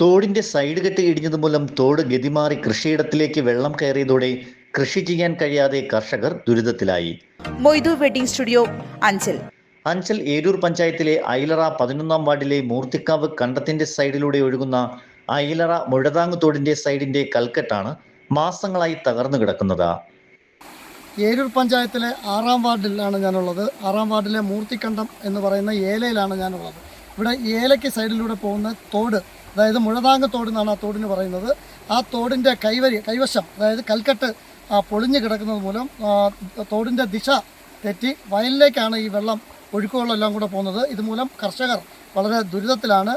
തോടിന്റെ side കെട്ട് ഇടിഞ്ഞത് മൂലം തോട് ഗതിമാറി കൃഷിയിടത്തിലേക്ക് വെള്ളം കയറിയതോടെ കൃഷി ചെയ്യാൻ കഴിയാതെ കർഷകർ ദുരിതത്തിലായി. Moidu wedding studio Anchal. Anchal Eroor പഞ്ചായത്തിലെ ഐലറ പതിനൊന്നാം വാർഡിലെ മൂർത്തിക്കാവ് കണ്ടത്തിന്റെ സൈഡിലൂടെ ഒഴുകുന്ന ഐലറ മുഴതാങ്ങ് തോടിന്റെ സൈഡിന്റെ കൽക്കെട്ടാണ് മാസങ്ങളായി തകർന്നു കിടക്കുന്നത്. ഏരൂർ പഞ്ചായത്തിലെ ആറാം വാർഡിലാണ് ഞാനുള്ളത്. ആറാം വാർഡിലെ മൂർത്തിക്കണ്ടം എന്ന് പറയുന്ന ഏലയിലാണ് ഞാനുള്ളത്. ഇവിടെ ഏലയ്ക്ക് സൈഡിലൂടെ പോകുന്ന തോട് അതായത് മുഴതാങ്ങ തോട് എന്നാണ് ആ തോടിന് പറയുന്നത്. ആ തോടിന്റെ കൈവരി കൈവശം അതായത് കൽക്കെട്ട് പൊളിഞ്ഞു കിടക്കുന്നത് മൂലം തോടിന്റെ ദിശ തെറ്റി വയലിലേക്കാണ് ഈ വെള്ളം ഒഴുക്കുകളെല്ലാം കൂടെ പോകുന്നത്. ഇതുമൂലം കർഷകർ വളരെ ദുരിതത്തിലാണ്.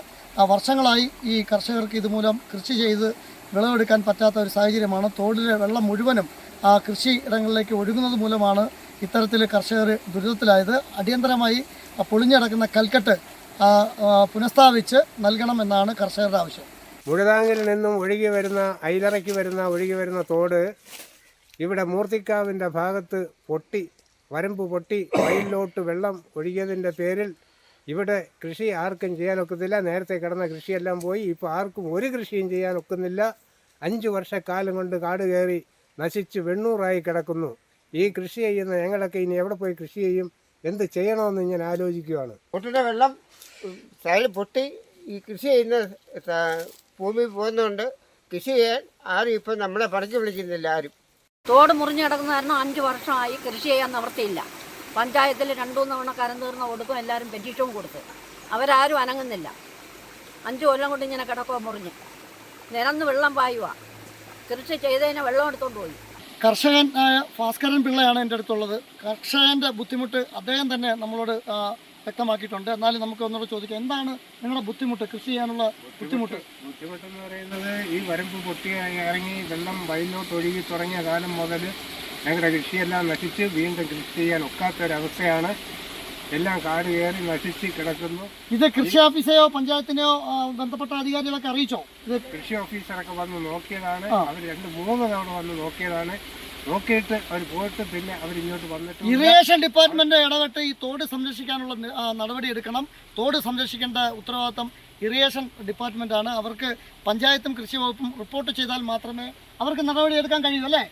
വർഷങ്ങളായി ഈ കർഷകർക്ക് ഇതുമൂലം കൃഷി ചെയ്ത് വിളവെടുക്കാൻ പറ്റാത്ത ഒരു സാഹചര്യമാണ്. തോടിലെ വെള്ളം മുഴുവനും ആ കൃഷി ഇടങ്ങളിലേക്ക് ഒഴുകുന്നത് മൂലമാണ് ഇത്തരത്തിൽ കർഷകർ ദുരിതത്തിലായത്. അടിയന്തരമായി പൊളിഞ്ഞടക്കുന്ന കൽക്കെട്ട് പുനഃസ്ഥാപിച്ച് നൽകണമെന്നാണ് കർഷകരുടെ ആവശ്യം. മുഴുതാങ്കിൽ നിന്നും ഒഴുകി വരുന്ന ഐലറയ്ക്ക് വരുന്ന ഒഴുകി വരുന്ന തോട് ഇവിടെ മൂർത്തിക്കാവിന്റെ ഭാഗത്ത് പൊട്ടി വരമ്പ് പൊട്ടി വയലിലോട്ട് വെള്ളം ഒഴുകിയതിന്റെ പേരിൽ ഇവിടെ കൃഷി ആർക്കും ചെയ്യാൻ ഒക്കത്തില്ല. നേരത്തെ കിടന്ന കൃഷിയെല്ലാം പോയി. ഇപ്പോൾ ആർക്കും ഒരു കൃഷിയും ചെയ്യാൻ ഒക്കുന്നില്ല. അഞ്ച് വർഷക്കാലം കൊണ്ട് കാട് കയറി നശിച്ച് വെണ്ണൂറായി കിടക്കുന്നു. ഈ കൃഷി ചെയ്യുന്ന ഞങ്ങളൊക്കെ ഇനി എവിടെ പോയി കൃഷി ചെയ്യും? എന്ത് ചെയ്യണമെന്ന് ഞാൻ ആലോചിക്കുകയാണ് പൊട്ടിയുടെ വെള്ളം സൈഡിൽ പൊട്ടി ഈ കൃഷി ചെയ്യുന്ന ഭൂമി പോകുന്നതുകൊണ്ട് കൃഷി ചെയ്യാൻ ആരും ഇപ്പം നമ്മളെ പണിക്ക് വിളിക്കുന്നില്ല ആരും. തോട് മുറിഞ്ഞു കിടക്കുന്ന കാരണം അഞ്ച് വർഷമായി കൃഷി ചെയ്യാൻ നിവർത്തിയില്ല പഞ്ചായത്തിൽ രണ്ടു തവണ കരം തീർന്ന കൊടുക്കും എല്ലാവരും പെറ്റീഷവും കൊടുത്ത്. അവരാരും അനങ്ങുന്നില്ല. അഞ്ച് കൊല്ലം കൊണ്ട് ഇങ്ങനെ കിടക്കുക മുറിഞ്ഞ്. നിരന്ന് വെള്ളം പായുക കൃഷി ചെയ്തതിനെ വെള്ളം എടുത്തോണ്ട് പോയി. കർഷകനായ ഭാസ്കരൻ പിള്ളയാണ് എന്റെ അടുത്തുള്ളത്. കർഷകന്റെ ബുദ്ധിമുട്ട് അദ്ദേഹം തന്നെ നമ്മളോട് വ്യക്തമാക്കിയിട്ടുണ്ട്. എന്നാലും നമുക്ക് ഒന്നുകൂടെ ചോദിക്കാം. എന്താണ് നിങ്ങളുടെ ബുദ്ധിമുട്ട്? കൃഷി ചെയ്യാനുള്ള ബുദ്ധിമുട്ട്? എന്ന് പറയുന്നത് ഈ വരമ്പ് പൊട്ടി ഇറങ്ങി വെള്ളം വയലിലോട്ട് ഒഴുകി തുടങ്ങിയ കാലം മുതൽ ഞങ്ങളുടെ കൃഷിയെല്ലാം നശിച്ച് വീണ്ടും കൃഷി ചെയ്യാൻ ഒക്കാത്ത ഒക്കാത്തൊരവസ്ഥയാണ് എല്ലാം കാട് കയറി നശിച്ച് കിടക്കുന്നു. ഇത് കൃഷി ഓഫീസെയോ പഞ്ചായത്തിനെയോ ബന്ധപ്പെട്ട അധികാരികളൊക്കെ അറിയിച്ചോ? ഇത് കൃഷി ഓഫീസറൊക്കെ വന്ന് നോക്കിയതാണ്. അവർ രണ്ട് മൂന്ന് തവണ വന്ന് നോക്കിയതാണ്. നോക്കിയിട്ട് അവർ പോയിട്ട് പിന്നെ അവർ ഇങ്ങോട്ട് വന്നിട്ട് ഇറിഗേഷൻ ഡിപ്പാർട്ട്മെന്റ് ഇടപെട്ട് ഈ തോട് സംരക്ഷിക്കാനുള്ള നടപടി എടുക്കണം. തോട് സംരക്ഷിക്കേണ്ട ഉത്തരവാദിത്തം ഇറിഗേഷൻ ഡിപ്പാർട്ട്മെന്റ് ആണ് അവർക്ക് പഞ്ചായത്തും കൃഷി വകുപ്പും റിപ്പോർട്ട് ചെയ്താൽ മാത്രമേ അവർക്ക് നടപടി എടുക്കാൻ കഴിയൂ അല്ലേ?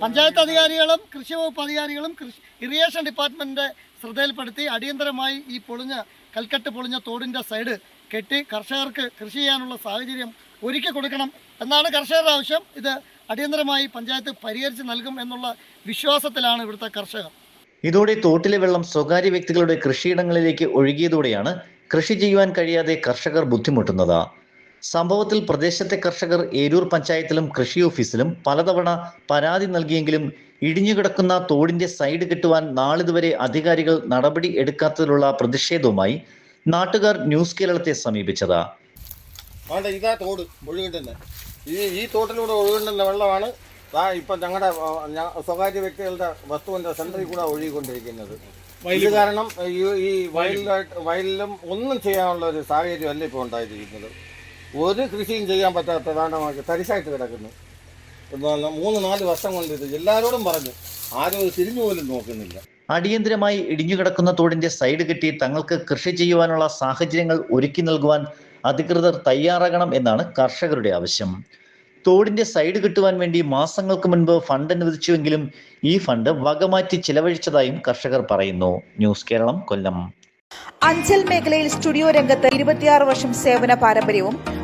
പഞ്ചായത്ത് അധികാരികളും കൃഷി വകുപ്പ് അധികാരികളും കൃഷി ഇറിഗേഷൻ ഡിപ്പാർട്ട്മെന്റിന്റെ ശ്രദ്ധയിൽപ്പെടുത്തി അടിയന്തരമായി ഈ പൊളിഞ്ഞ കൽക്കെട്ട് പൊളിഞ്ഞ തോടിന്റെ സൈഡ് കെട്ടി കർഷകർക്ക് കൃഷി ചെയ്യാനുള്ള സാഹചര്യം ഒരുക്കി കൊടുക്കണം എന്നാണ് കർഷകരുടെ ആവശ്യം. ഇത് അടിയന്തരമായി പഞ്ചായത്ത് പരിഹരിച്ച് നൽകും എന്നുള്ള വിശ്വാസത്തിലാണ് ഇവിടുത്തെ കർഷകർ. ഇതോടെ തോട്ടിലെ വെള്ളം സ്വകാര്യ വ്യക്തികളുടെ കൃഷിയിടങ്ങളിലേക്ക് ഒഴുകിയതോടെയാണ് കൃഷി ചെയ്യുവാൻ കഴിയാതെ കർഷകർ ബുദ്ധിമുട്ടുന്നത്. സംഭവത്തിൽ പ്രദേശത്തെ കർഷകർ ഏരൂർ പഞ്ചായത്തിലും കൃഷി ഓഫീസിലും പലതവണ പരാതി നൽകിയെങ്കിലും ഇടിഞ്ഞുകിടക്കുന്ന തോടിന്റെ സൈഡ് കെട്ടുവാൻ നാളിതുവരെ അധികാരികൾ നടപടി എടുക്കാത്തതിലുള്ള പ്രതിഷേധവുമായി നാട്ടുകാർ ന്യൂസ് കേരളത്തെ സമീപിച്ചത്. ഇതാ തോട് ഒഴുകിട്ടുന്നത് ഈ ഈ തോട്ടിലൂടെ ഒഴുകുന്ന വെള്ളമാണ് ആ ഇപ്പം ഞങ്ങളുടെ സ്വകാര്യ വ്യക്തികളുടെ വസ്തുവിന്റെ സെന്ററിൽ കൂടെ ഒഴുകിക്കൊണ്ടിരിക്കുന്നത്. ഇത് കാരണം ഈ ഈ വയലിലായിട്ട് വയലിലും ഒന്നും ചെയ്യാനുള്ള ഒരു സാഹചര്യമല്ല ഇപ്പോൾ ഉണ്ടായിരിക്കുന്നത്. ഒരു കൃഷിയും ചെയ്യാൻ പറ്റാത്ത താണ്ടമാക്കി തരിശായിട്ട് കിടക്കുന്നു. മൂന്ന് നാല് വർഷം കൊണ്ട് ഇത് എല്ലാവരോടും പറഞ്ഞു. ആരും തിരിഞ്ഞു പോലും നോക്കുന്നില്ല. അടിയന്തരമായി ഇടിഞ്ഞുകിടക്കുന്ന തോടിന്റെ സൈഡ് കെട്ടി തങ്ങൾക്ക് കൃഷി ചെയ്യുവാനുള്ള സാഹചര്യങ്ങൾ ഒരുക്കി നൽകുവാൻ അധികൃതർ തയ്യാറാകണം എന്നാണ് കർഷകരുടെ ആവശ്യം. തോടിന്റെ സൈഡ് കിട്ടുവാൻ വേണ്ടി മാസങ്ങൾക്ക് മുൻപ് ഫണ്ട് അനുവദിച്ചുവെങ്കിലും ഈ ഫണ്ട് വകമാറ്റി ചിലവഴിച്ചതായും കർഷകർ പറയുന്നു. ന്യൂസ് കേരളം കൊല്ലം. അഞ്ചൽ മേഖലയിൽ സ്റ്റുഡിയോ രംഗത്ത് ഇരുപത്തിയാറ് വർഷം സേവന പാരമ്പര്യവും